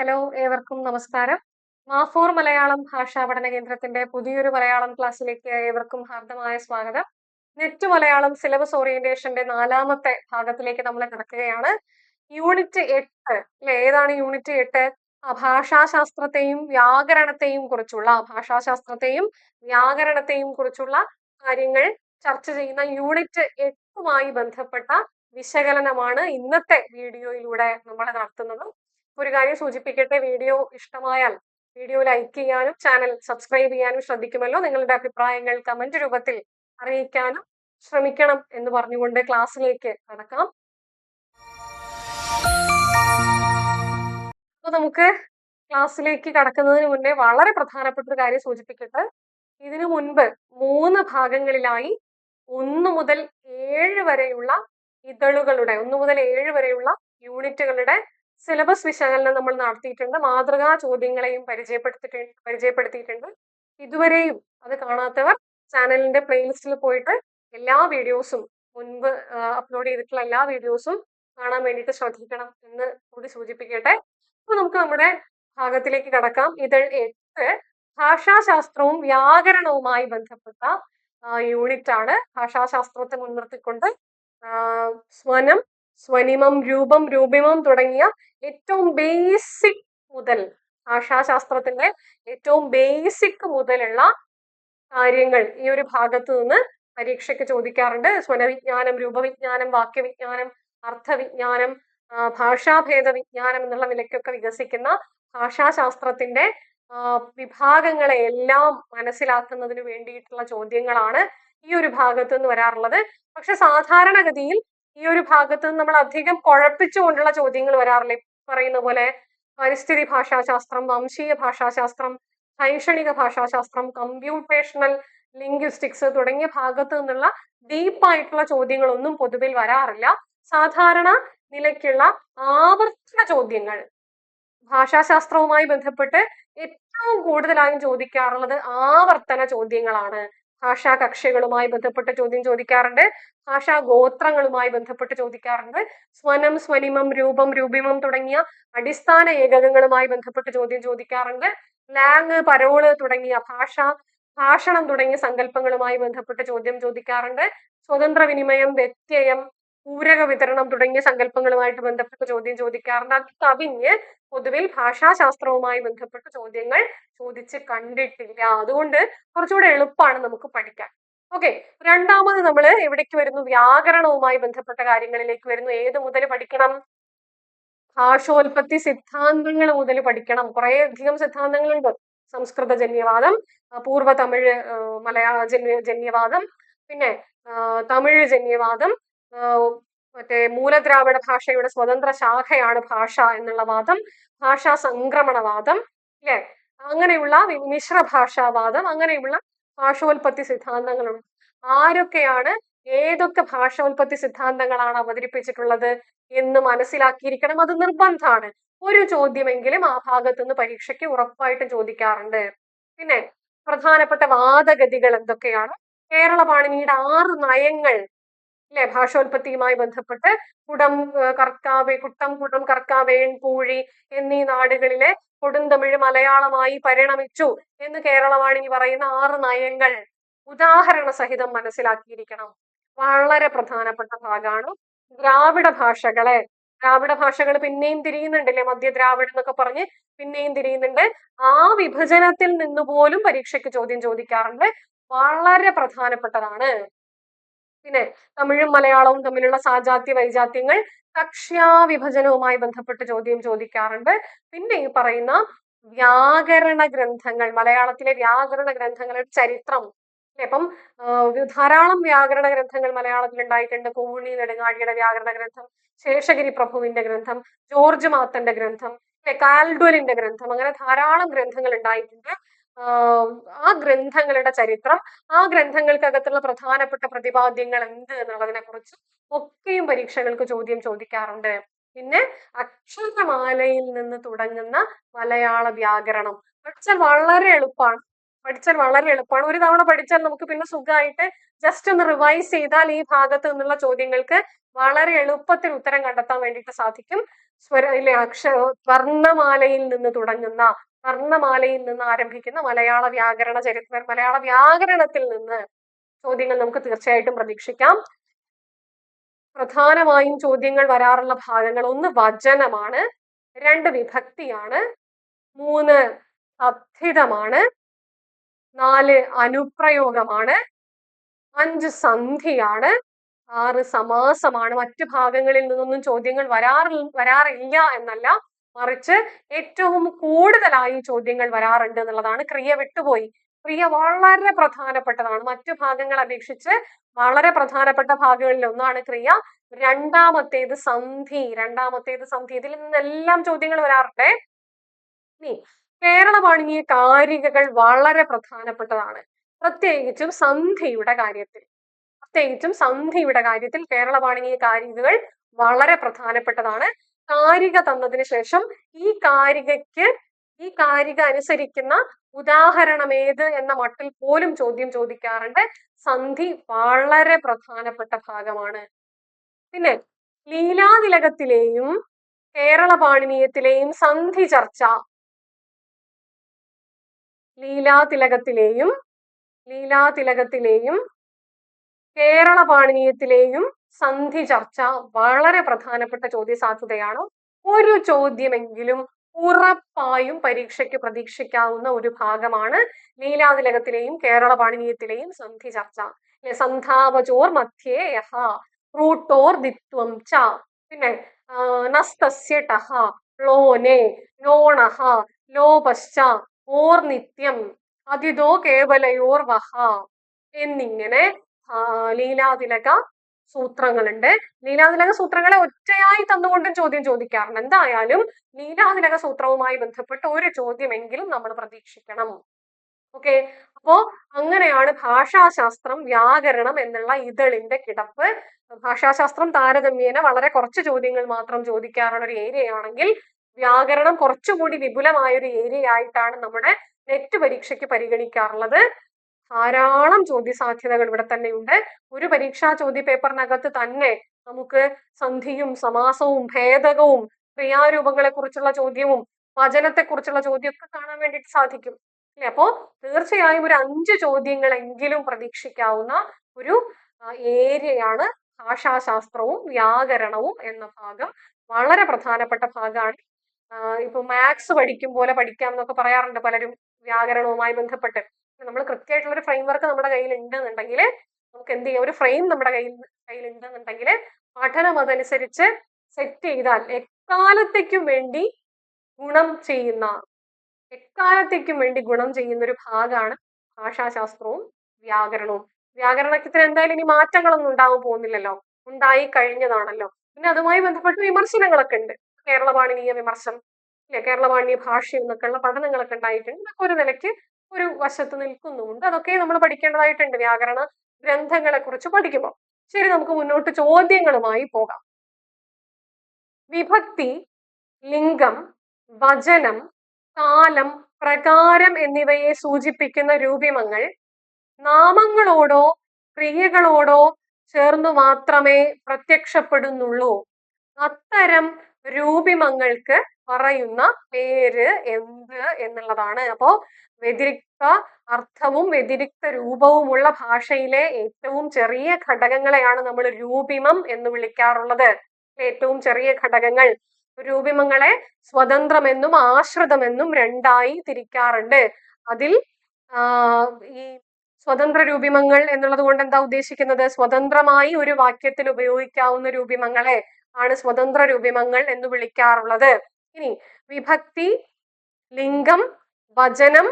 Hello ഏവർക്കും നമസ്കാരം. മാഫോർ മലയാളം ഭാഷാ പഠന കേന്ദ്രത്തിന്റെ പുതിയൊരു മലയാളം ക്ലാസ്സിലേക്ക് ഏവർക്കും ഹാർദമായ സ്വാഗതം. നെറ്റ് മലയാളം സിലബസ് ഓറിയന്റേഷന്റെ നാലാമത്തെ ഭാഗത്തിലേക്ക് നമ്മൾ കിടക്കുകയാണ്. യൂണിറ്റ് എട്ട് അല്ലെ? ഏതാണ് യൂണിറ്റ് എട്ട്? ഭാഷാശാസ്ത്രത്തെയും വ്യാകരണത്തെയും കുറിച്ചുള്ള ഭാഷാശാസ്ത്രത്തെയും വ്യാകരണത്തെയും കുറിച്ചുള്ള കാര്യങ്ങൾ ചർച്ച ചെയ്യുന്ന യൂണിറ്റ് എട്ടുമായി ബന്ധപ്പെട്ട വിശകലനമാണ് ഇന്നത്തെ വീഡിയോയിലൂടെ നമ്മൾ നടത്തുന്നത്. ഒരു കാര്യം സൂചിപ്പിക്കട്ടെ വീഡിയോ ഇഷ്ടമായാൽ വീഡിയോ ലൈക്ക് ചെയ്യാനും ചാനൽ സബ്സ്ക്രൈബ് ചെയ്യാനും ശ്രദ്ധിക്കുമല്ലോ. നിങ്ങളുടെ അഭിപ്രായങ്ങൾ കമന്റ് രൂപത്തിൽ അറിയിക്കാനും ശ്രമിക്കണം എന്ന് പറഞ്ഞുകൊണ്ട് ക്ലാസ്സിലേക്ക് കടക്കാം. അപ്പൊ നമുക്ക് ക്ലാസ്സിലേക്ക് കടക്കുന്നതിന് മുന്നേ വളരെ പ്രധാനപ്പെട്ട ഒരു കാര്യം സൂചിപ്പിക്കട്ടെ. ഇതിനു മുൻപ് മൂന്ന് ഭാഗങ്ങളിലായി ഒന്ന് മുതൽ ഏഴ് വരെയുള്ള ഇതളുകളുടെ ഒന്ന് മുതൽ ഏഴ് വരെയുള്ള യൂണിറ്റുകളുടെ സിലബസ് വിശകലനം നമ്മൾ നടത്തിയിട്ടുണ്ട്. മാതൃകാ ചോദ്യങ്ങളെയും പരിചയപ്പെടുത്തിയിട്ടുണ്ട് പരിചയപ്പെടുത്തിയിട്ടുണ്ട്. ഇതുവരെയും അത് കാണാത്തവർ ചാനലിന്റെ പ്ലേലിസ്റ്റിൽ പോയിട്ട് എല്ലാ വീഡിയോസും മുൻപ് അപ്ലോഡ് ചെയ്തിട്ടുള്ള എല്ലാ വീഡിയോസും കാണാൻ വേണ്ടിയിട്ട് ശ്രദ്ധിക്കണം എന്ന് കൂടി സൂചിപ്പിക്കട്ടെ. അപ്പൊ നമുക്ക് നമ്മുടെ ഭാഗത്തിലേക്ക് കടക്കാം. ഇതിൽ എട്ട് ഭാഷാശാസ്ത്രവും വ്യാകരണവുമായി ബന്ധപ്പെട്ട യൂണിറ്റ് ആണ് ഭാഷാശാസ്ത്രത്തെ മുൻനിർത്തിക്കൊണ്ട് സ്വനം സ്വനിമം രൂപം രൂപിമം തുടങ്ങിയ ഏറ്റവും ബേസിക് മുതൽ ഭാഷാശാസ്ത്രത്തിന്റെ ഏറ്റവും ബേസിക് മുതലുള്ള കാര്യങ്ങൾ ഈ ഒരു ഭാഗത്ത് നിന്ന് പരീക്ഷയ്ക്ക് ചോദിക്കാറുണ്ട്. സ്വനവിജ്ഞാനം രൂപവിജ്ഞാനം വാക്യവിജ്ഞാനം അർത്ഥവിജ്ഞാനം ഭാഷാഭേദ വിജ്ഞാനം എന്നുള്ള നിലയ്ക്കൊക്കെ വികസിക്കുന്ന ഭാഷാശാസ്ത്രത്തിന്റെ വിഭാഗങ്ങളെ എല്ലാം മനസ്സിലാക്കുന്നതിന് വേണ്ടിയിട്ടുള്ള ചോദ്യങ്ങളാണ് ഈ ഒരു ഭാഗത്തുനിന്ന് വരാറുള്ളത്. പക്ഷെ സാധാരണഗതിയിൽ ഈ ഒരു ഭാഗത്ത് നമ്മൾ അധികം കുഴപ്പിച്ചുകൊണ്ടുള്ള ചോദ്യങ്ങൾ വരാറില്ല. പറയുന്ന പോലെ പരിസ്ഥിതി ഭാഷാശാസ്ത്രം വംശീയ ഭാഷാശാസ്ത്രം ശൈക്ഷണിക ഭാഷാശാസ്ത്രം കമ്പ്യൂട്ടേഷണൽ ലിംഗ്വിസ്റ്റിക്സ് തുടങ്ങിയ ഭാഗത്തു നിന്നുള്ള ഡീപ്പായിട്ടുള്ള ചോദ്യങ്ങളൊന്നും പൊതുവിൽ വരാറില്ല. സാധാരണ നിലയ്ക്കുള്ള ആവർത്തന ചോദ്യങ്ങൾ ഭാഷാശാസ്ത്രവുമായി ബന്ധപ്പെട്ട് ഏറ്റവും കൂടുതലായും ചോദിക്കാറുള്ളത് ആവർത്തന ചോദ്യങ്ങളാണ്. ഭാഷാ കക്ഷികളുമായി ബന്ധപ്പെട്ട ചോദ്യം ചോദിക്കാറുണ്ട്. ഭാഷാ ഗോത്രങ്ങളുമായി ബന്ധപ്പെട്ട് ചോദിക്കാറുണ്ട്. സ്വനം സ്വനിമം രൂപം രൂപിമം തുടങ്ങിയ അടിസ്ഥാന ഏകകങ്ങളുമായി ബന്ധപ്പെട്ട് ചോദ്യം ചോദിക്കാറുണ്ട്. ലാങ് പരോൾ തുടങ്ങിയ ഭാഷ ഭാഷണം തുടങ്ങിയ സങ്കല്പങ്ങളുമായി ബന്ധപ്പെട്ട് ചോദ്യം ചോദിക്കാറുണ്ട്. സ്വതന്ത്ര വിനിമയം വ്യത്യയം പൂരക വിതരണം തുടങ്ങിയ സങ്കല്പങ്ങളുമായിട്ട് ബന്ധപ്പെട്ട ചോദ്യം ചോദിക്കാറുണ്ട്. അത് കവിഞ്ഞ് പൊതുവിൽ ഭാഷാശാസ്ത്രവുമായി ബന്ധപ്പെട്ട ചോദ്യങ്ങൾ ചോദിച്ച് കണ്ടിട്ടില്ല. അതുകൊണ്ട് കുറച്ചുകൂടെ എളുപ്പമാണ് നമുക്ക് പഠിക്കാൻ. ഓക്കെ. രണ്ടാമത് നമ്മൾ എവിടേക്ക് വരുന്നു? വ്യാകരണവുമായി ബന്ധപ്പെട്ട കാര്യങ്ങളിലേക്ക് വരുന്നു. ഏത് മുതൽ പഠിക്കണം? ഭാഷോൽപത്തി സിദ്ധാന്തങ്ങൾ മുതൽ പഠിക്കണം. കുറെ അധികം സിദ്ധാന്തങ്ങളുണ്ട്. സംസ്കൃത ജന്യവാദം പൂർവ തമിഴ് മലയാള ജന്യ ജന്യവാദം പിന്നെ തമിഴ് ജന്യവാദം മറ്റേ മൂലദ്രാവിഡ ഭാഷയുടെ സ്വതന്ത്ര ശാഖയാണ് ഭാഷ എന്നുള്ള വാദം ഭാഷാ സംക്രമണവാദം അല്ലെ അങ്ങനെയുള്ള മിശ്ര ഭാഷാവാദം അങ്ങനെയുള്ള ഭാഷോൽപത്തി സിദ്ധാന്തങ്ങളുണ്ട് ആരൊക്കെയാണ് ഏതൊക്കെ ഭാഷോൽപത്തി സിദ്ധാന്തങ്ങളാണ് അവതരിപ്പിച്ചിട്ടുള്ളത് എന്ന് മനസ്സിലാക്കിയിരിക്കണം. അത് നിർബന്ധമാണ് ഒരു ചോദ്യമെങ്കിലും ആ ഭാഗത്തുനിന്ന് പരീക്ഷയ്ക്ക് ഉറപ്പായിട്ടും ചോദിക്കാറുണ്ട്. പിന്നെ പ്രധാനപ്പെട്ട വാദഗതികൾ എന്തൊക്കെയാണ്? കേരള പാണിനിയുടെ ആറ് നയങ്ങൾ അല്ലെ ഭാഷോൽപത്തിയുമായി ബന്ധപ്പെട്ട് കുടം കർക്കാവേ കുട്ടം കുടം കർക്കാവേൺ പൂഴി എന്നീ നാടുകളിലെ കൊടുന്തമിഴ് മലയാളമായി പരിണമിച്ചു എന്ന് കേരളവാണി പറയുന്ന ആറ് നയങ്ങൾ ഉദാഹരണ സഹിതം മനസ്സിലാക്കിയിരിക്കണം. വളരെ പ്രധാനപ്പെട്ട ഭാഗമാണ് ദ്രാവിഡ ഭാഷകളെ. ദ്രാവിഡ ഭാഷകൾ പിന്നെയും തിരിയുന്നുണ്ടല്ലേ? മധ്യ ദ്രാവിഡ എന്നൊക്കെ പറഞ്ഞ് പിന്നെയും തിരിയുന്നുണ്ട്. ആ വിഭജനത്തിൽ നിന്ന് പോലും പരീക്ഷയ്ക്ക് ചോദ്യം ചോദിക്കാറുണ്ട്. വളരെ പ്രധാനപ്പെട്ടതാണ്. പിന്നെ തമിഴും മലയാളവും തമ്മിലുള്ള സാജാത്യ വൈജാത്യങ്ങൾ കക്ഷ്യാ വിഭജനവുമായി ബന്ധപ്പെട്ട് ചോദ്യം ചോദിക്കാറുണ്ട്. പിന്നെ ഈ പറയുന്ന വ്യാകരണ ഗ്രന്ഥങ്ങൾ മലയാളത്തിലെ വ്യാകരണ ഗ്രന്ഥങ്ങളുടെ ചരിത്രം. ഇപ്പം ധാരാളം വ്യാകരണ ഗ്രന്ഥങ്ങൾ മലയാളത്തിൽ ഉണ്ടായിട്ടുണ്ട് കൂണി നെടുങ്ങാടിയുടെ വ്യാകരണ ഗ്രന്ഥം ശേഷഗിരി പ്രഭുവിന്റെ ഗ്രന്ഥം ജോർജ് മാത്തന്റെ ഗ്രന്ഥം കാൽഡ്വലിന്റെ ഗ്രന്ഥം അങ്ങനെ ധാരാളം ഗ്രന്ഥങ്ങൾ ഉണ്ടായിട്ടുണ്ട്. ആ ഗ്രന്ഥങ്ങളുടെ ചരിത്രം ആ ഗ്രന്ഥങ്ങൾക്കകത്തുള്ള പ്രധാനപ്പെട്ട പ്രതിപാദ്യങ്ങൾ എന്ത് എന്നുള്ളതിനെ കുറിച്ച് ഒക്കെയും പരീക്ഷകൾക്ക് ചോദ്യം ചോദിക്കാറുണ്ട്. പിന്നെ അക്ഷരമാലയിൽ നിന്ന് തുടങ്ങുന്ന മലയാള വ്യാകരണം പഠിച്ചാൽ വളരെ എളുപ്പമാണ് പഠിച്ചാൽ വളരെ എളുപ്പമാണ് ഒരു തവണ പഠിച്ചാൽ നമുക്ക് പിന്നെ സുഖമായിട്ട് ജസ്റ്റ് ഒന്ന് റിവൈസ് ചെയ്താൽ ഈ ഭാഗത്ത് നിന്നുള്ള ചോദ്യങ്ങൾക്ക് വളരെ എളുപ്പത്തിൽ ഉത്തരം കണ്ടെത്താൻ വേണ്ടിയിട്ട് സാധിക്കും. സ്വര അക്ഷ വർണമാലയിൽ നിന്ന് തുടങ്ങുന്ന വർണമാലയിൽ നിന്ന് ആരംഭിക്കുന്ന മലയാള വ്യാകരണ ചരിത്ര മലയാള വ്യാകരണത്തിൽ നിന്ന് ചോദ്യങ്ങൾ നമുക്ക് തീർച്ചയായിട്ടും പ്രതീക്ഷിക്കാം. പ്രധാനമായും ചോദ്യങ്ങൾ വരാറുള്ള ഭാഗങ്ങൾ ഒന്ന് വചനമാണ് രണ്ട് വിഭക്തിയാണ് മൂന്ന് അദ്ധിതമാണ് നാല് അനുപ്രയോഗമാണ് അഞ്ച് സന്ധിയാണ് ആറ് സമാസമാണ്. മറ്റു ഭാഗങ്ങളിൽ നിന്നൊന്നും ചോദ്യങ്ങൾ വരാറില്ല വരാറില്ല എന്നല്ല. മറിച്ച് ഏറ്റവും കൂടുതലായി ചോദ്യങ്ങൾ വരാറുണ്ട് എന്നുള്ളതാണ്. ക്രിയ വിട്ടുപോയി. ക്രിയ വളരെ പ്രധാനപ്പെട്ടതാണ്. മറ്റു ഭാഗങ്ങൾ അപേക്ഷിച്ച് വളരെ പ്രധാനപ്പെട്ട ഭാഗങ്ങളിൽ ഒന്നാണ് ക്രിയ. രണ്ടാമത്തേത് സന്ധി. രണ്ടാമത്തേത് സന്ധി. ഇതിൽ നിന്നെല്ലാം ചോദ്യങ്ങൾ വരാറുണ്ട്. ഇനി കാരികകൾ വളരെ പ്രധാനപ്പെട്ടതാണ്. പ്രത്യേകിച്ചും സന്ധിയുടെ കാര്യത്തിൽ. പ്രത്യേകിച്ചും സന്ധിയുടെ കാര്യത്തിൽ കേരള പാണിനിയ കാരികകൾ വളരെ പ്രധാനപ്പെട്ടതാണ്. കാരിക തന്നതിന് ശേഷം ഈ കാരികയ്ക്ക് ഈ കാരിക അനുസരിക്കുന്ന ഉദാഹരണം ഏത് എന്ന മട്ടിൽ പോലും ചോദ്യം ചോദിക്കാറുണ്ട്. സന്ധി വളരെ പ്രധാനപ്പെട്ട ഭാഗമാണ്. പിന്നെ ലീലാതിലകത്തിലെയും കേരള പാണിനീയത്തിലെയും സന്ധി ചർച്ച. ലീലാതിലകത്തിലെയും ലീലാതിലകത്തിലെയും കേരള പാണിനീയത്തിലെയും സന്ധി ചർച്ച വളരെ പ്രധാനപ്പെട്ട ചോദ്യ സാധ്യതയാണ് ഒരു ചോദ്യമെങ്കിലും ഉറപ്പായും പരീക്ഷയ്ക്ക് പ്രതീക്ഷിക്കാവുന്ന ഒരു ഭാഗമാണ് ലീലാതിലകത്തിലെയും കേരള പാണിനീയത്തിലെയും സന്ധി ചർച്ച. സന്ധാവചോർ മധ്യേ യഹ റൂട്ടോർ ദിത്വം ച പിന്നെ നസ്തസ്യ ടഹ ലോനെ നോണഹ ലോപശ്ച ഓർ നിത്യം അതിതോ കേവലയോർ വഹ എന്നിങ്ങനെ ലീലാതിലക സൂത്രങ്ങളുണ്ട്. ലീലാതിലക സൂത്രങ്ങളെ ഒറ്റയായി തന്നുകൊണ്ടും ചോദ്യം ചോദിക്കാറുണ്ട് എന്തായാലും ലീലാതിലക സൂത്രവുമായി ബന്ധപ്പെട്ട് ഒരു ചോദ്യമെങ്കിലും നമ്മൾ പ്രതീക്ഷിക്കണം. ഓക്കെ? അപ്പോ അങ്ങനെയാണ് ഭാഷാശാസ്ത്രം വ്യാകരണം എന്നുള്ള ഇതളിന്റെ കിടപ്പ്. ഭാഷാശാസ്ത്രം താരതമ്യേന വളരെ കുറച്ച് ചോദ്യങ്ങൾ മാത്രം ചോദിക്കാറുള്ള ഒരു ഏരിയ ആണെങ്കിൽ വ്യാകരണം കുറച്ചുകൂടി വിപുലമായ ഒരു ഏരിയ ആയിട്ടാണ് നമ്മുടെ നെറ്റ് പരീക്ഷയ്ക്ക് പരിഗണിക്കാറുള്ളത്. ധാരാളം ചോദ്യ സാധ്യതകൾ ഇവിടെ തന്നെയുണ്ട്. ഒരു പരീക്ഷാ ചോദ്യ പേപ്പറിനകത്ത് തന്നെ നമുക്ക് സന്ധിയും സമാസവും ഭേദകവും ക്രിയാരൂപങ്ങളെ കുറിച്ചുള്ള ചോദ്യവും വചനത്തെ കുറിച്ചുള്ള ചോദ്യമൊക്കെ കാണാൻ വേണ്ടിയിട്ട് സാധിക്കും. അല്ലെ? അപ്പോ തീർച്ചയായും ഒരു അഞ്ച് ചോദ്യങ്ങളെങ്കിലും പ്രതീക്ഷിക്കാവുന്ന ഒരു ഏരിയയാണ് ഭാഷാശാസ്ത്രവും വ്യാകരണവും എന്ന ഭാഗം. വളരെ പ്രധാനപ്പെട്ട ഭാഗമാണ്. ഇപ്പൊ മാത്സ് പഠിക്കും പോലെ പഠിക്കാം എന്നൊക്കെ പറയാറുണ്ട് പലരും വ്യാകരണവുമായി ബന്ധപ്പെട്ട്. നമ്മൾ കൃത്യമായിട്ടുള്ള ഒരു ഫ്രെയിം വർക്ക് നമ്മുടെ കയ്യിൽ ഉണ്ടെന്നുണ്ടെങ്കിൽ നമുക്ക് എന്ത് ചെയ്യാം? ഒരു ഫ്രെയിം നമ്മുടെ കയ്യിൽ കയ്യിൽ ഉണ്ടെന്നുണ്ടെങ്കിൽ പഠനം അതനുസരിച്ച് സെറ്റ് ചെയ്താൽ എക്കാലത്തേക്കും വേണ്ടി ഗുണം ചെയ്യുന്ന എക്കാലത്തേക്കും വേണ്ടി ഗുണം ചെയ്യുന്ന ഒരു ഭാഗമാണ് ഭാഷാശാസ്ത്രവും വ്യാകരണവും. വ്യാകരണത്തിന് എന്തായാലും ഇനി മാറ്റങ്ങളൊന്നും ഉണ്ടാവാൻ പോകുന്നില്ലല്ലോ. ഉണ്ടായി കഴിഞ്ഞതാണല്ലോ. പിന്നെ അതുമായി ബന്ധപ്പെട്ട് വിമർശനങ്ങളൊക്കെ ഉണ്ട്. കേരള പാണിനീയ വിമർശനം ഇല്ലേ കേരള പാണിനീയ ഭാഷ എന്നൊക്കെയുള്ള പഠനങ്ങളൊക്കെ ഉണ്ടായിട്ടുണ്ട്. ഇതൊക്കെ ഒരു നിലയ്ക്ക് ഒരു വശത്ത് നിൽക്കുന്നുമുണ്ട്. അതൊക്കെ നമ്മൾ പഠിക്കേണ്ടതായിട്ടുണ്ട്. വ്യാകരണ ഗ്രന്ഥങ്ങളെ കുറിച്ച് പഠിക്കുമ്പോൾ. ശരി നമുക്ക് മുന്നോട്ട് ചോദ്യങ്ങളുമായി പോകാം. വിഭക്തി ലിംഗം വചനം കാലം പ്രകാരം എന്നിവയെ സൂചിപ്പിക്കുന്ന രൂപിമങ്ങൾ നാമങ്ങളോടോ ക്രിയകളോടോ ചേർന്നു മാത്രമേ പ്രത്യക്ഷപ്പെടുന്നുള്ളൂ. അത്തരം രൂപിമങ്ങൾക്ക് പറയുന്ന പേര് എന്ത് എന്നുള്ളതാണ്. അപ്പോ വ്യതിരിക്ത അർത്ഥവും വ്യതിരിക്ത രൂപവുമുള്ള ഭാഷയിലെ ഏറ്റവും ചെറിയ ഘടകങ്ങളെയാണ് നമ്മൾ രൂപിമം എന്ന് വിളിക്കാറുള്ളത്. ഏറ്റവും ചെറിയ ഘടകങ്ങൾ രൂപിമങ്ങളെ സ്വതന്ത്രമെന്നും ആശ്രിതമെന്നും രണ്ടായി തിരിക്കാറുണ്ട്. അതിൽ ഈ സ്വതന്ത്ര രൂപിമങ്ങൾ എന്നുള്ളത് കൊണ്ട് എന്താ ഉദ്ദേശിക്കുന്നത്? സ്വതന്ത്രമായി ഒരു വാക്യത്തിൽ ഉപയോഗിക്കാവുന്ന രൂപിമങ്ങളെ ആണ് സ്വതന്ത്ര രൂപിമങ്ങൾ എന്ന് വിളിക്കാറുള്ളത്. ഇനി വിഭക്തി ലിംഗം വചനം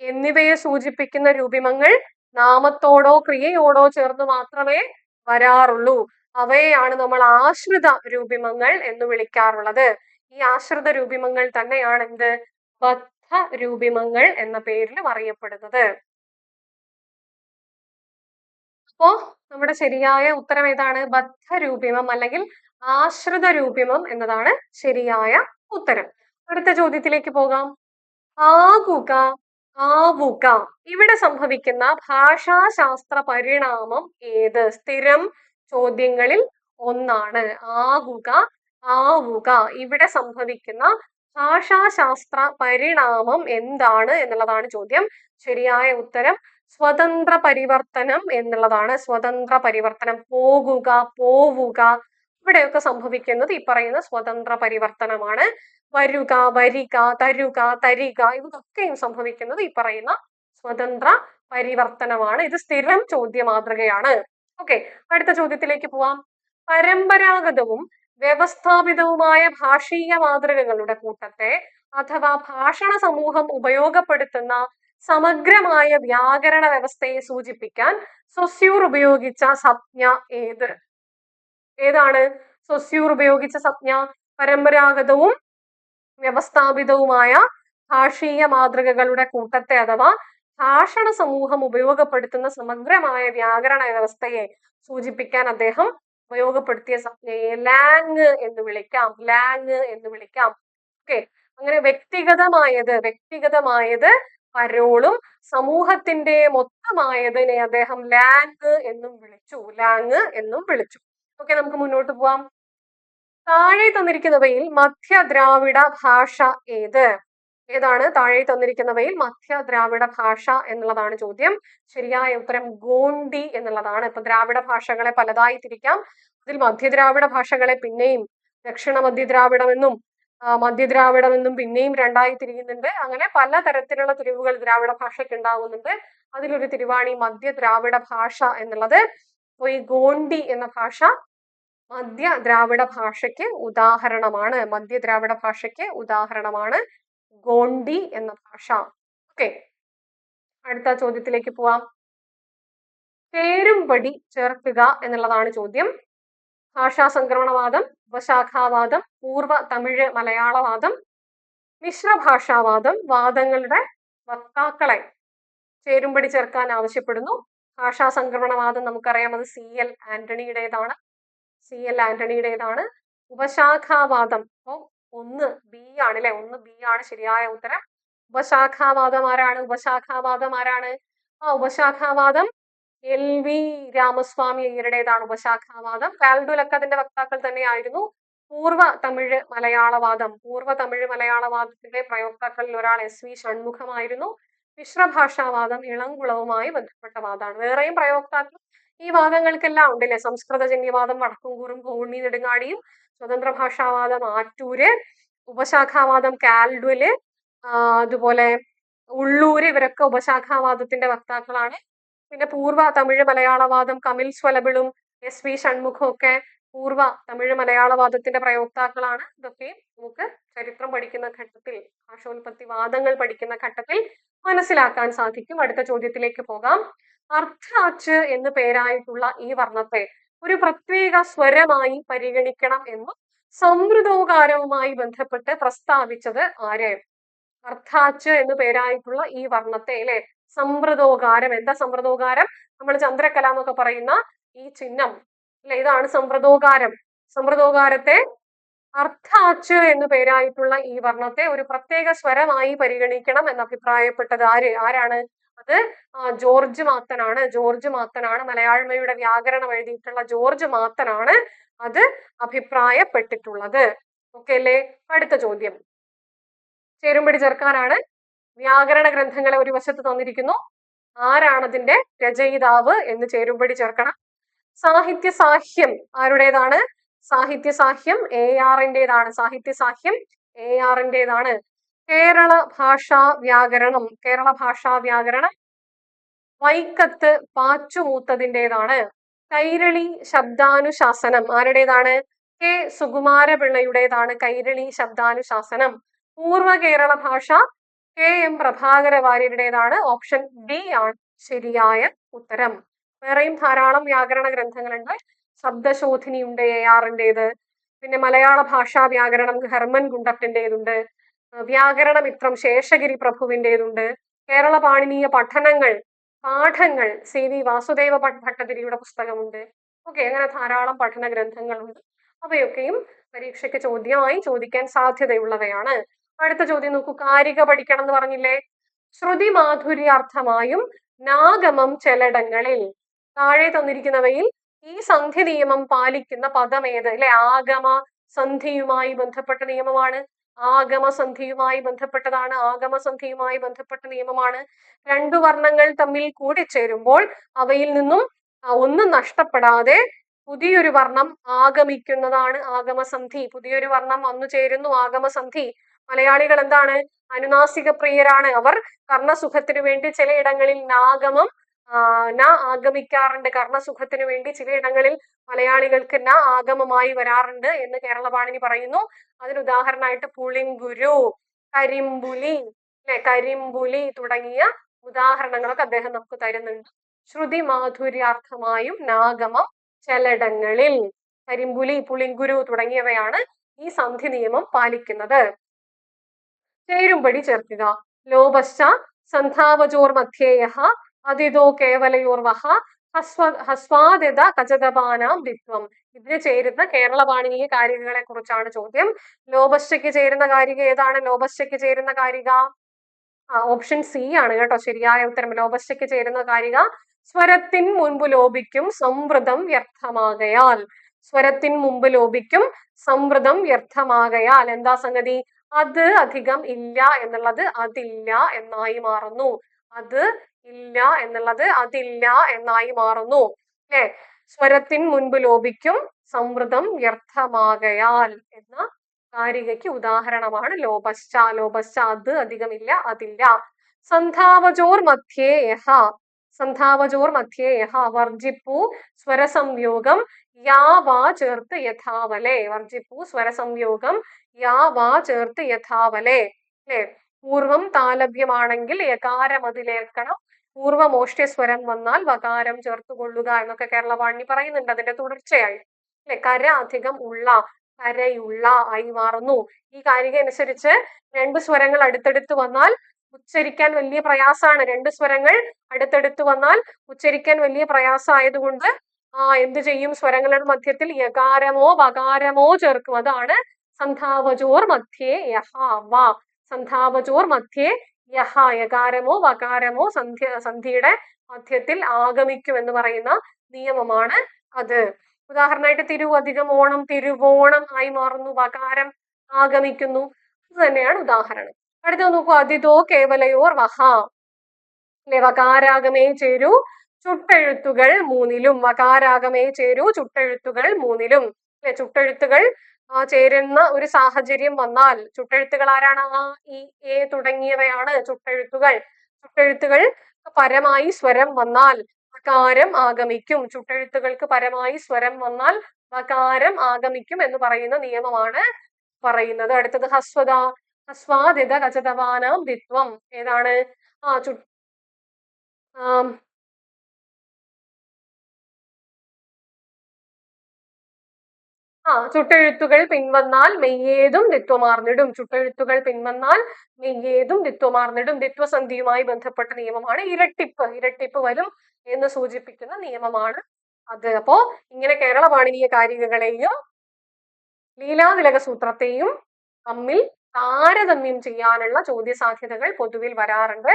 എന്നിവയെ സൂചിപ്പിക്കുന്ന രൂപിമങ്ങൾ നാമത്തോടോ ക്രിയയോടോ ചേർന്ന് മാത്രമേ വരാറുള്ളൂ. അവയെയാണ് നമ്മൾ ആശ്രിത രൂപിമങ്ങൾ എന്ന് വിളിക്കാറുള്ളത്. ഈ ആശ്രിത രൂപിമങ്ങൾ തന്നെയാണ് എന്ത്? ബദ്ധ രൂപിമങ്ങൾ എന്ന പേരിൽ അറിയപ്പെടുന്നത്. അപ്പോ നമ്മുടെ ശരിയായ ഉത്തരം ഏതാണ്? ബദ്ധ രൂപിമം അല്ലെങ്കിൽ ആശ്രിത രൂപിമം എന്നതാണ് ശരിയായ ഉത്തരം. അടുത്ത ചോദ്യത്തിലേക്ക് പോകാം. ആകുക ആവുക ഇവിടെ സംഭവിക്കുന്ന ഭാഷാശാസ്ത്ര പരിണാമം ഏത്? സ്ഥിരം ചോദ്യങ്ങളിൽ ഒന്നാണ്. ആകുക ആവുക ഇവിടെ സംഭവിക്കുന്ന ഭാഷാശാസ്ത്ര പരിണാമം എന്താണ് എന്നുള്ളതാണ് ചോദ്യം. ശരിയായ ഉത്തരം സ്വതന്ത്ര പരിവർത്തനം എന്നുള്ളതാണ്. സ്വതന്ത്ര പരിവർത്തനം. പോകുക പോവുക. ഇവിടെയൊക്കെ സംഭവിക്കുന്നത് ഈ പറയുന്ന സ്വതന്ത്ര പരിവർത്തനമാണ്. വരുക വരിക തരുക തരിക ഇതൊക്കെയും സംഭവിക്കുന്നത് ഈ പറയുന്ന സ്വതന്ത്ര പരിവർത്തനമാണ്. ഇത് സ്ഥിരം ചോദ്യ മാതൃകയാണ് ഓക്കെ അടുത്ത ചോദ്യത്തിലേക്ക് പോവാം. പരമ്പരാഗതവും വ്യവസ്ഥാപിതവുമായ ഭാഷീയ മാതൃകകളുടെ കൂട്ടത്തെ അഥവാ ഭാഷണ സമൂഹം ഉപയോഗപ്പെടുത്തുന്ന സമഗ്രമായ വ്യാകരണ വ്യവസ്ഥയെ സൂചിപ്പിക്കാൻ സൊസ്യൂർ ഉപയോഗിച്ച സംജ്ഞ ഏത്? ഏതാണ്? സൊസ്യൂർ ഉപയോഗിച്ച സംജ്ഞ പരമ്പരാഗതവും വ്യവസ്ഥാപിതവുമായ ഭാഷീയ മാതൃകകളുടെ കൂട്ടത്തെ അഥവാ ഭാഷണ സമൂഹം ഉപയോഗപ്പെടുത്തുന്ന സമഗ്രമായ വ്യാകരണ വ്യവസ്ഥയെ സൂചിപ്പിക്കാൻ അദ്ദേഹം ഉപയോഗപ്പെടുത്തിയ സംജ്ഞയെ ലാങ് എന്ന് വിളിക്കാം. ലാങ് എന്ന് വിളിക്കാം. ഓക്കെ അങ്ങനെ വ്യക്തിഗതമായത് വ്യക്തിഗതമായത് പരോളും സമൂഹത്തിന്റെ മൊത്തമായതിനെ അദ്ദേഹം ലാങ് എന്നും വിളിച്ചു. ലാങ് എന്നും വിളിച്ചു. ഓക്കെ നമുക്ക് മുന്നോട്ട് പോവാം. താഴെ തന്നിരിക്കുന്നവയിൽ മധ്യ ദ്രാവിഡ ഭാഷ ഏത്? ഏതാണ്? താഴെ തന്നിരിക്കുന്നവയിൽ മധ്യ ദ്രാവിഡ ഭാഷ എന്നുള്ളതാണ് ചോദ്യം. ശരിയായ ഉത്തരം ഗോണ്ടി എന്നുള്ളതാണ്. ഇപ്പൊ ദ്രാവിഡ ഭാഷകളെ പലതായി തിരിക്കാം. അതിൽ മധ്യ ദ്രാവിഡ ഭാഷകളെ പിന്നെയും ദക്ഷിണ മധ്യ ദ്രാവിഡമെന്നും മധ്യ ദ്രാവിഡമെന്നും പിന്നെയും രണ്ടായി തിരിയുന്നുണ്ട്. അങ്ങനെ പല തരത്തിലുള്ള തിരിവുകൾ ദ്രാവിഡ ഭാഷയ്ക്ക് ഉണ്ടാകുന്നുണ്ട് അതിലൊരു തിരുവാണി മധ്യ ദ്രാവിഡ ഭാഷ എന്നുള്ളത്. അപ്പോൾ ഈ ഗോണ്ടി എന്ന ഭാഷ മധ്യ ദ്രാവിഡ ഭാഷയ്ക്ക് ഉദാഹരണമാണ് മധ്യ ദ്രാവിഡ ഭാഷയ്ക്ക് ഉദാഹരണമാണ് ഗോണ്ടി എന്ന ഭാഷ. ഓക്കെ. അടുത്ത ചോദ്യത്തിലേക്ക് പോവാം. പേരുംപടി ചേർക്കുക എന്നുള്ളതാണ് ചോദ്യം. ഭാഷാ സംക്രമണവാദം ഉപശാഖാവാദം പൂർവ തമിഴ് മലയാളവാദം മിശ്രഭാഷാവാദം വാദങ്ങളുടെ വക്താക്കളെ ചേരുംപടി ചേർക്കാൻ ആവശ്യപ്പെടുന്നു. ഭാഷാ സംക്രമണവാദം നമുക്കറിയാം അത് സി എൽ ആന്റണിയുടേതാണ്. സി എൽ ആന്റണിയുടേതാണ്. ഉപശാഖാവാദം. അപ്പോ ഒന്ന് ബി ആണ് അല്ലെ ഒന്ന് ബി ആണ് ശരിയായ ഉത്തരം. ഉപശാഖാവാദം ആരാണ്? ഉപശാഖാവാദം ആരാണ്? ആ ഉപശാഖാവാദം എൽ വി രാമസ്വാമി അയ്യരുടേതാണ് ഉപശാഖാവാദം. കാൽഡുലൊക്കെ അതിന്റെ വക്താക്കൾ തന്നെയായിരുന്നു. പൂർവ തമിഴ് മലയാളവാദം. പൂർവ തമിഴ് മലയാളവാദത്തിന്റെ പ്രയോക്താക്കളിൽ ഒരാൾ എസ് വി ഷൺമുഖമായിരുന്നു. മിശ്രഭാഷാവാദം ഇളംകുളവുമായി ബന്ധപ്പെട്ട വാദമാണ്. വേറെയും പ്രയോക്താക്കൾ ഈ വാദങ്ങൾക്കെല്ലാം ഉണ്ടല്ലേ? സംസ്കൃതജന്യവാദം വടക്കുംകൂറും കോണി നെടുങ്ങാടിയും സ്വതന്ത്ര ഭാഷാവാദം ആറ്റൂര് ഉപശാഖാവാദം കാൽഡുൽ അതുപോലെ ഉള്ളൂര് ഇവരൊക്കെ ഉപശാഖാവാദത്തിന്റെ വക്താക്കളാണ്. പിന്നെ പൂർവ തമിഴ് മലയാളവാദം കമിൽ സ്വലബിളും എസ് വി ഷൺമുഖം ഒക്കെ പൂർവ തമിഴ് മലയാളവാദത്തിന്റെ പ്രയോക്താക്കളാണ്. ഇതൊക്കെ നമുക്ക് ചരിത്രം പഠിക്കുന്ന ഘട്ടത്തിൽ ഭാഷോൽപത്തി വാദങ്ങൾ പഠിക്കുന്ന ഘട്ടത്തിൽ മനസ്സിലാക്കാൻ സാധിക്കും. അടുത്ത ചോദ്യത്തിലേക്ക് പോകാം. അർത്ഥാച്ച് എന്ന് പേരായിട്ടുള്ള ഈ വർണത്തെ ഒരു പ്രത്യേക സ്വരമായി പരിഗണിക്കണം എന്ന് സമൃദ്ധോകാരവുമായി ബന്ധപ്പെട്ട് പ്രസ്താവിച്ചത് ആര്? അർത്ഥാച്ച് എന്ന് പേരായിട്ടുള്ള ഈ വർണത്തെ അല്ലെ? സമ്പ്രദോകാരം എന്താ സമ്പ്രദോകാരം നമ്മൾ ചന്ദ്രകല എന്നൊക്കെ പറയുന്ന ഈ ചിഹ്നം. അല്ലെ? ഇതാണ് സമ്പ്രദോകാരം സമ്പ്രദോകാരത്തെ അർത്ഥാച്ച് എന്ന് പേരായിട്ടുള്ള ഈ വർണത്തെ ഒരു പ്രത്യേക സ്വരമായി പരിഗണിക്കണം എന്ന് അഭിപ്രായപ്പെട്ടത് ആര്? ആരാണ്? അത് ജോർജ് മാത്തനാണ്. ജോർജ് മാത്തനാണ് മലയാഴ്മയുടെ വ്യാകരണം എഴുതിയിട്ടുള്ള ജോർജ് മാത്തനാണ് അത് അഭിപ്രായപ്പെട്ടിട്ടുള്ളത്. ഓക്കെ അല്ലേ? അടുത്ത ചോദ്യം. ചേരുംപടി ചേർക്കാനാണ്. വ്യാകരണ ഗ്രന്ഥങ്ങളെ ഒരു വശത്ത് തന്നിരിക്കുന്നു. ആരാണതിന്റെ രചയിതാവ് എന്ന് ചേരുംപടി ചേർക്കണം. സാഹിത്യ സാഹ്യം ആരുടേതാണ്? സാഹിത്യ സാഹ്യം എ ആറിന്റെതാണ് സാഹിത്യ സാഹ്യം എ ആറിന്റെതാണ് കേരള ഭാഷാ വ്യാകരണം കേരള ഭാഷാ വ്യാകരണം വൈക്കത്ത് പാച്ചുമൂത്തതിന്റെതാണ്. കൈരളി ശബ്ദാനുശാസനം ആരുടേതാണ്? കെ സുകുമാരപിള്ളയുടേതാണ് കൈരളി ശബ്ദാനുശാസനം. പൂർവ കേരള ഭാഷ കെ എം പ്രഭാകര വാര്യരുടേതാണ് ഓപ്ഷൻ ബി ആണ് ശരിയായ ഉത്തരം. വേറെയും ധാരാളം വ്യാകരണ ഗ്രന്ഥങ്ങളുണ്ട്. ശബ്ദശോധിനിയുണ്ട് എ ആറിന്റെത് പിന്നെ മലയാള ഭാഷാ വ്യാകരണം ഹെർമൻ ഗുണ്ടത്തിന്റെതുണ്ട്. വ്യാകരണമിത്രം ശേഷഗിരി പ്രഭുവിന്റെതുണ്ട്. കേരള പാണിനീയ പഠനങ്ങൾ പാഠങ്ങൾ സി വി വാസുദേവ ഭട്ടതിരിയുടെ പുസ്തകമുണ്ട്. ഓക്കെ അങ്ങനെ ധാരാളം പഠന ഗ്രന്ഥങ്ങളുണ്ട്. അവയൊക്കെയും പരീക്ഷയ്ക്ക് ചോദ്യമായി ചോദിക്കാൻ സാധ്യതയുള്ളവയാണ്. അടുത്ത ചോദ്യം നോക്കൂ. കാരിക പഠിക്കണം എന്ന് പറഞ്ഞില്ലേ? ശ്രുതി മാധുര്യാർത്ഥമായും നാഗമം ചെലടങ്ങളിൽ. താഴെ തന്നിരിക്കുന്നവയിൽ ഈ സന്ധി നിയമം പാലിക്കുന്ന പദം ഏത്? അല്ലെ? ആഗമ സന്ധിയുമായി ബന്ധപ്പെട്ട നിയമമാണ്. ആഗമ സന്ധിയുമായി ബന്ധപ്പെട്ടതാണ്. ആഗമസന്ധിയുമായി ബന്ധപ്പെട്ട നിയമമാണ്. രണ്ടു വർണങ്ങൾ തമ്മിൽ കൂടിച്ചേരുമ്പോൾ അവയിൽ നിന്നും ഒന്നും നഷ്ടപ്പെടാതെ പുതിയൊരു വർണം ആഗമിക്കുന്നതാണ് ആഗമസന്ധി. പുതിയൊരു വർണം വന്നു ചേരുന്നു ആഗമസന്ധി. മലയാളികൾ എന്താണ്? അനുനാസിക പ്രിയരാണ് അവർ. കർണസുഖത്തിനു വേണ്ടി ചിലയിടങ്ങളിൽ നാഗമം ന ആഗമിക്കാറുണ്ട്. കർണസുഖത്തിനു വേണ്ടി ചിലയിടങ്ങളിൽ മലയാളികൾക്ക് ന ആഗമമായി വരാറുണ്ട് എന്ന് കേരളപാണിനി പറയുന്നു. അതിന് ഉദാഹരണമായിട്ട് പുളിങ്കുരു കരിമ്പുലി അല്ലെ കരിമ്പുലി തുടങ്ങിയ ഉദാഹരണങ്ങളൊക്കെ അദ്ദേഹം നമുക്ക് തരുന്നുണ്ട്. ശ്രുതി മാധുര്യാർത്ഥമായും നാഗമം ചെലടങ്ങളിൽ കരിമ്പുലി പുളിങ്കുരു തുടങ്ങിയവയാണ് ഈ സന്ധി നിയമം പാലിക്കുന്നത്. ചേരുംപടി ചേർക്കുക. ലോപശ്ച സന്ധാവചോർ മധ്യേയ അതിഥോ കേവലയോർവഹ ഹസ്വ ഹസ്വാദിത കചകപാനാം വിത്വം ഇതിന് ചേരുന്ന കേരള പാണിനീയ കാരികകളെ കുറിച്ചാണ് ചോദ്യം. ലോപശ്ചയ്ക്ക് ചേരുന്ന കാരിക ഏതാണ്? ലോപശ്ചയ്ക്ക് ചേരുന്ന കാരിക? ഓപ്ഷൻ സി ആണ് കേട്ടോ. ശരിയായ ഉത്തരം. ലോപശ്ചയ്ക്ക് ചേരുന്ന കാരിക സ്വരത്തിൻ മുൻപ് ലോപിക്കും സംവൃതം വ്യർത്ഥമാകയാൽ. സ്വരത്തിൻ മുമ്പ് ലോപിക്കും സംവൃതം വ്യർത്ഥമാകയാൽ. എന്താ സംഗതി? അത് അധികം ഇല്ല എന്നുള്ളത് അതില്ല എന്നായി മാറുന്നു. അത് ഇല്ല എന്നുള്ളത് അതില്ല എന്നായി മാറുന്നു. അല്ലെ സ്വരത്തിൻ മുൻപ് ലോപിക്കും സമൃദ്ധം വ്യർത്ഥമാകയാൽ എന്ന കാരികയ്ക്ക് ഉദാഹരണമാണ് ലോപശ്ച. ലോപശ്ച അത് അധികമില്ല അതില്ല. സന്ധാവജോർ മധ്യേ യഹ. സന്ധാവജോർ മധ്യേ യഹ. വർജിപ്പു സ്വരസംയോഗം യാ വാ ചേർത്ത് യഥാവലെ. വർജിപ്പു സ്വരസംയോഗം യാ വാ ചേർത്ത് യഥാവലെ. അല്ലെ പൂർവം താലഭ്യമാണെങ്കിൽ യകാരം അതിലേർക്കണം പൂർവമോഷ്ട്യസ്വരം വന്നാൽ വകാരം ചേർത്തുകൊള്ളുക എന്നൊക്കെ കേരളവാണി പറയുന്നുണ്ട്. അതിന്റെ തുടർച്ചയായി. അല്ലെ? കര അധികം ഉള്ള കരയുള്ള ആയി മാറുന്നു. ഈ കാരിക അനുസരിച്ച് രണ്ട് സ്വരങ്ങൾ അടുത്തടുത്ത് വന്നാൽ ഉച്ചരിക്കാൻ വലിയ പ്രയാസമാണ്. രണ്ട് സ്വരങ്ങൾ അടുത്തടുത്ത് വന്നാൽ ഉച്ചരിക്കാൻ വലിയ പ്രയാസമായതുകൊണ്ട് ആ എന്ത് ചെയ്യും? സ്വരങ്ങളുടെ മധ്യത്തിൽ യകാരമോ വകാരമോ ചേർക്കും. അതാണ് സന്ധാവചോർ മധ്യേ യഹ വ. സന്ധാവചോർ മധ്യേ യഹ യകാരമോ വകാരമോ സന്ധ്യ സന്ധിയുടെ മധ്യത്തിൽ ആഗമിക്കും എന്ന് പറയുന്ന നിയമമാണ് അത്. ഉദാഹരണമായിട്ട് തിരുവധികം ഓണം തിരുവോണം ആയി മാറുന്നു വകാരം ആഗമിക്കുന്നു. ഇത് തന്നെയാണ് ഉദാഹരണം. അടുത്ത നോക്കൂ അതിഥോ കേവലയോർ വഹ. അല്ലെ വകാരാഗമേ ചേരൂ ചുട്ടെഴുത്തുകൾ മൂന്നിലും. വകാരാഗമേ ചേരൂ ചുട്ടെഴുത്തുകൾ മൂന്നിലും. അല്ലെ ചുട്ടെഴുത്തുകൾ ചേരുന്ന ഒരു സാഹചര്യം വന്നാൽ ചുട്ടെഴുത്തുകൾ ആരാണ്? ആ ഇ എ തുടങ്ങിയവയാണ് ചുട്ടെഴുത്തുകൾ. ചുട്ടെഴുത്തുകൾ പരമായി സ്വരം വന്നാൽ വകാരം ആഗമിക്കും. ചുട്ടെഴുത്തുകൾക്ക് പരമായി സ്വരം വന്നാൽ വകാരം ആഗമിക്കും എന്ന് പറയുന്ന നിയമമാണ് പറയുന്നത്. അടുത്തത് ഹസ്വത. ഹസ്വാദിത രചതവാനാം ദിത്വം ഏതാണ്? ആ ചു ആ ചുട്ടെഴുത്തുകൾ പിൻവന്നാൽ മെയ്യേതും ദിത്വമാർന്നിടും ചുട്ടെഴുത്തുകൾ പിൻവന്നാൽ മെയ്യേതും ദിത്വമാർന്നിടും ദിത്വസന്ധിയുമായി ബന്ധപ്പെട്ട നിയമമാണ് ഇരട്ടിപ്പ്. ഇരട്ടിപ്പ് വരും എന്ന് സൂചിപ്പിക്കുന്ന നിയമമാണ് അത്. അപ്പോ ഇങ്ങനെ കേരള പാണിനീയ കാരികകളെയും ലീലാതിലക സൂത്രത്തെയും തമ്മിൽ താരതമ്യം ചെയ്യാനുള്ള ചോദ്യ സാധ്യതകൾ പൊതുവിൽ വരാറുണ്ട്.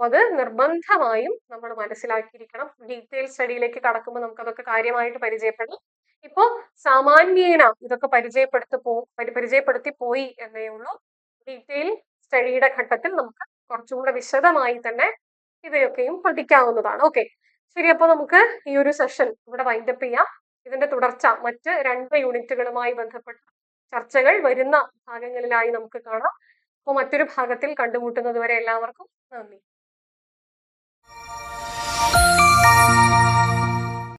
അത് നിർബന്ധമായും നമ്മൾ മനസ്സിലാക്കിയിരിക്കണം. ഡീറ്റെയിൽ സ്റ്റഡിയിലേക്ക് കടക്കുമ്പോൾ നമുക്കതൊക്കെ കാര്യമായിട്ട് പരിചയപ്പെടാം ഇപ്പോ സാമാന്യേന ഇതൊക്കെ പരിചയപ്പെടുത്തി പോ പരിചയപ്പെടുത്തി പോയി എന്നേ ഉള്ളൂ. ഡീറ്റെയിൽ സ്റ്റഡിയുടെ ഘട്ടത്തിൽ നമുക്ക് കുറച്ചുകൂടെ വിശദമായി തന്നെ ഇവയൊക്കെയും പഠിക്കാവുന്നതാണ്. ഓക്കെ. ശരി അപ്പൊ നമുക്ക് ഈ ഒരു സെഷൻ ഇവിടെ വൈൻഡപ്പ് ചെയ്യാം. ഇതിന്റെ തുടർച്ച മറ്റ് രണ്ട് യൂണിറ്റുകളുമായി ബന്ധപ്പെട്ട ചർച്ചകൾ വരുന്ന ഭാഗങ്ങളിലായി നമുക്ക് കാണാം. അപ്പോൾ മറ്റൊരു ഭാഗത്തിൽ കണ്ടുമുട്ടുന്നത് വരെ എല്ലാവർക്കും നന്ദി.